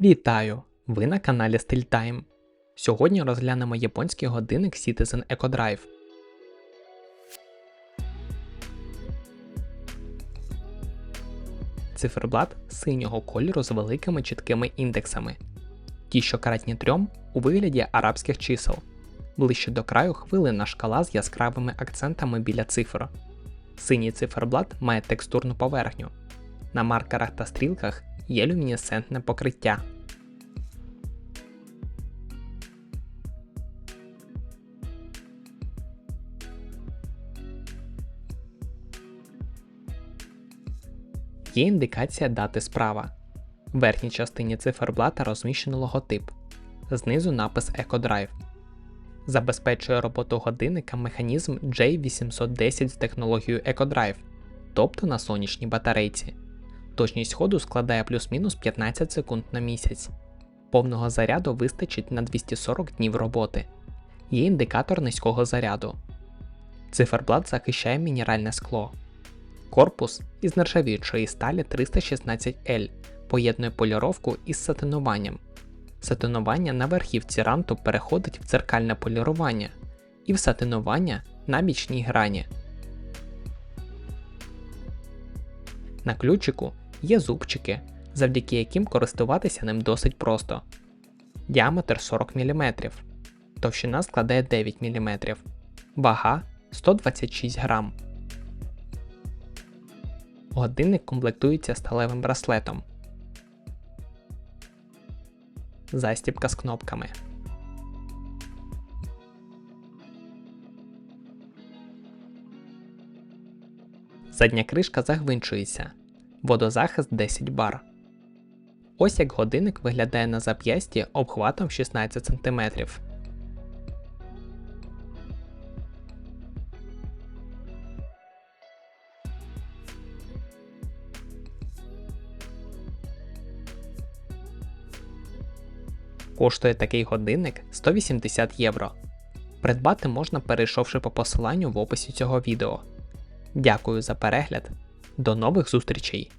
Вітаю! Ви на каналі StillTime. Сьогодні розглянемо японський годинник Citizen EcoDrive. Циферблат синього кольору з великими чіткими індексами. Ті, що кратні трьом, у вигляді арабських чисел. Ближче до краю хвилина шкала з яскравими акцентами біля цифр. Синій циферблат має текстурну поверхню. На маркерах та стрілках є люмінесцентне покриття. Є індикація дати справа. В верхній частині циферблата розміщено логотип, знизу напис EcoDrive. Забезпечує роботу годинника механізм J810 з технологією EcoDrive, тобто на сонячній батарейці. Точність ходу складає плюс-мінус 15 секунд на місяць. Повного заряду вистачить на 240 днів роботи. Є індикатор низького заряду. Циферблат захищає мінеральне скло. Корпус із нержавіючої сталі 316L поєднує поліровку із сатинуванням. Сатинування на верхівці ранту переходить в дзеркальне полірування і в сатинування на бічній грані. На ключику є зубчики, завдяки яким користуватися ним досить просто. Діаметр 40 мм, товщина складає 9 мм, вага 126 грам. Годинник комплектується сталевим браслетом. Застібка з кнопками. Задня кришка загвинчується. Водозахист 10 бар. Ось як годинник виглядає на зап'ясті обхватом 16 см. Коштує такий годинник 180 євро. Придбати можна перейшовши по посиланню в описі цього відео. Дякую за перегляд. До нових зустрічей!